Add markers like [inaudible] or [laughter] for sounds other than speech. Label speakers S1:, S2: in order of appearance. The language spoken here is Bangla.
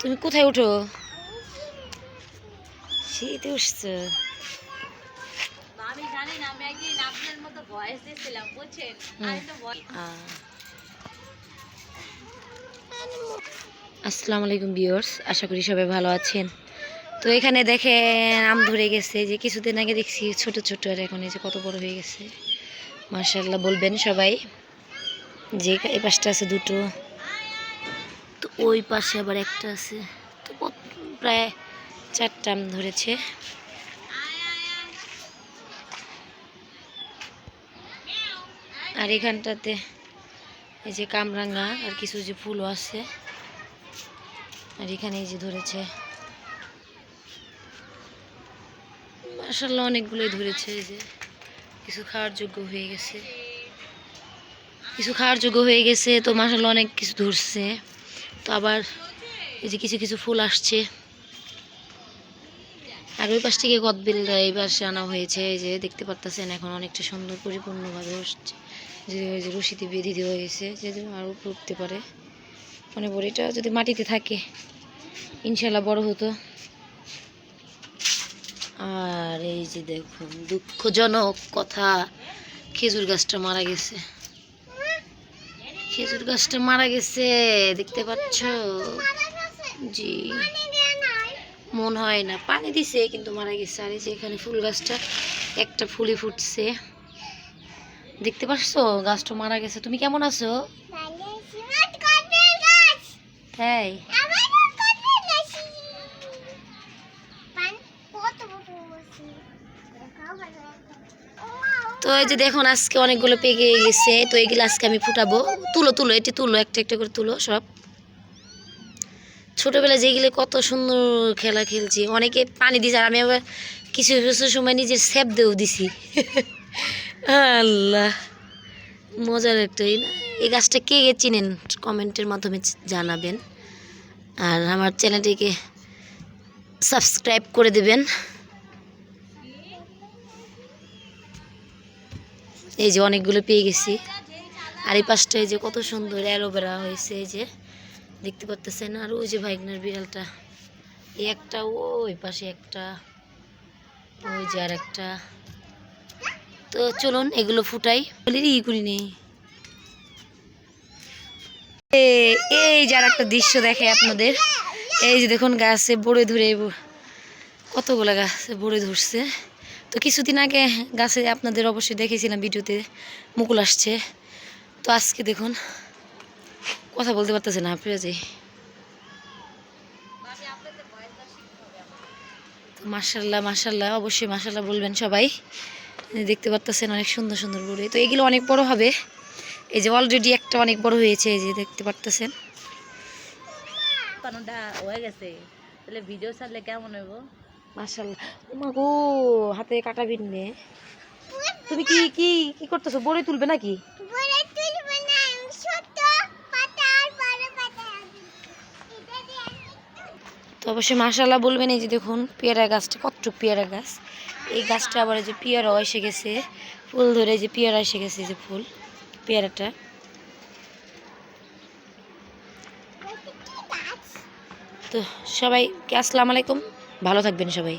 S1: তুমি কোথায় উঠো? শীতে উঠছো।
S2: আমি জানি না আমি একদিন আপনার মতো ভয়েস দিয়েছিলাম বুঝছেন? আমি তো
S1: আসসালামু আলাইকুম বিয়র্স আশা করি সবাই ভালো আছেন। তো এখানে দেখেন আম ধরে গেছে যে কিছুদিন আগে দেখছি ছোট ছোট আর এখন এই যে কত বড় হয়ে গেছে। মার্শাল্লাহ বলবেন সবাই যে এই পাশটা আছে দুটো। ওই পাশে আবার একটা আছে। তো প্রায় চারটা আম ধরেছে। আর এখানটাতে এই যে কামরাঙ্গা আর কিছু যে ফুলও আছে। আর এখানে এই যে ধরেছে। মাসাল্লাহ অনেকগুলোই ধরেছে এই যে। কিছু খাওয়ার যোগ্য হয়ে গেছে। কিছু খাওয়ার যোগ্য হয়ে গেছে, তো মাসাল্লাহ অনেক কিছু ধরছে। তো আবার এই যে কিছু কিছু ফুল আসছে। আর ওই পাশ থেকে কদবিল এই পাশে আনা হয়েছে, এই যে দেখতে পারতেছেন এখন অনেকটা সুন্দর পরিপূর্ণভাবে হচ্ছে। যে ওই যে রশিতে বেঁধে দেওয়া হয়েছে, যে আরও উপরে উঠতে পারে। মনে পড়ে এটা যদি মাটিতে থাকে ইনশাল্লাহ বড় হতো। আর এই যে দেখুন, দুঃখজনক কথা, খেজুর গাছটা মারা গেছে। খেজুর গাছটা মারা গেছে, দেখতে পাচ্ছ? জি। মন হয় না। পানি দিছে, কিন্তু মারা গেছে। আর যে এখানে ফুল গাছটা, একটা ফুলই ফুটছে। দেখতে পাচ্ছো? গাছটা মারা গেছে। তুমি কেমন আছো? তাই? তো এই যে দেখুন, আজকে অনেকগুলো পেকে গেছে। তো এগুলো আজকে আমি ফুটাবো। তুলো তুলো এটি তুলো, একটা একটা করে তুলো সব। ছোটোবেলায় যেগুলো কত সুন্দর খেলা খেলছি। অনেকে পানি দিছে আর আমি আবার কিছু কিছু সময় নিজের স্যাপ দিয়েও দিছি। [laughs] আল্লাহ, মজার একটাই না? এই গাছটা কে কে চিনেন? কমেন্টের মাধ্যমে জানাবেন। আর আমার চ্যানেলটিকে সাবস্ক্রাইব করে দেবেন। এই যে অনেকগুলো পেয়ে গেছি। আর এই পাশটা এই যে কত সুন্দর অ্যালোভেরা হয়েছে, এই যে দেখতে পাচ্তেছেন আর ওই যে ভাইগনার বিড়ালটা, এই একটা, ওই পাশে একটা, ওই যে আর একটা। তো চলুন এগুলো ফুটাই। বলি ই করি নেই। এই যার একটা দৃশ্য দেখে আপনাদের। এই যে দেখুন, গাছে বড়ে ধরে কতগুলো গাছে বড়ে ধরছে। তো কিছুদিন আগে গাছে আপনাদের অবশ্যই দেখেছিলাম ভিডিওতে মুকুল আসছে। তো আজকে দেখুন, কথা বলতে পারতেছে না তো মার্শাল্লাহ মার্শাল্লাহ অবশ্যই মার্শাল্লাহ বলবেন সবাই। দেখতে পারতেছেন অনেক সুন্দর সুন্দর বড়ি তো এগুলো অনেক বড় হবে। এই যে অলরেডি একটা অনেক বড় হয়েছে, এই যে দেখতে পারতেছেন।
S2: হয়ে গেছে। তাহলে ভিডিও ছাড়লে কেমন হইব?
S1: মার্শাল্লাহ ওমা গো হাতে কাটা বিনবে তুমি কি কি কি করতেছো? বড়ি তুলবে নাকি? তো অবশ্যই মার্শাল্লাহ বলবেন এই যে দেখুন পেয়ারা গাছটা কতটুক পেয়ারা গাছ। এই গাছটা আবার যে পেয়ারাও এসে গেছে। ফুল ধরে যে পেয়ারা এসে গেছে যে ফুল পেয়ারাটা। তো সবাইকে আসসালামু আলাইকুম। ভালো থাকবেন সবাই।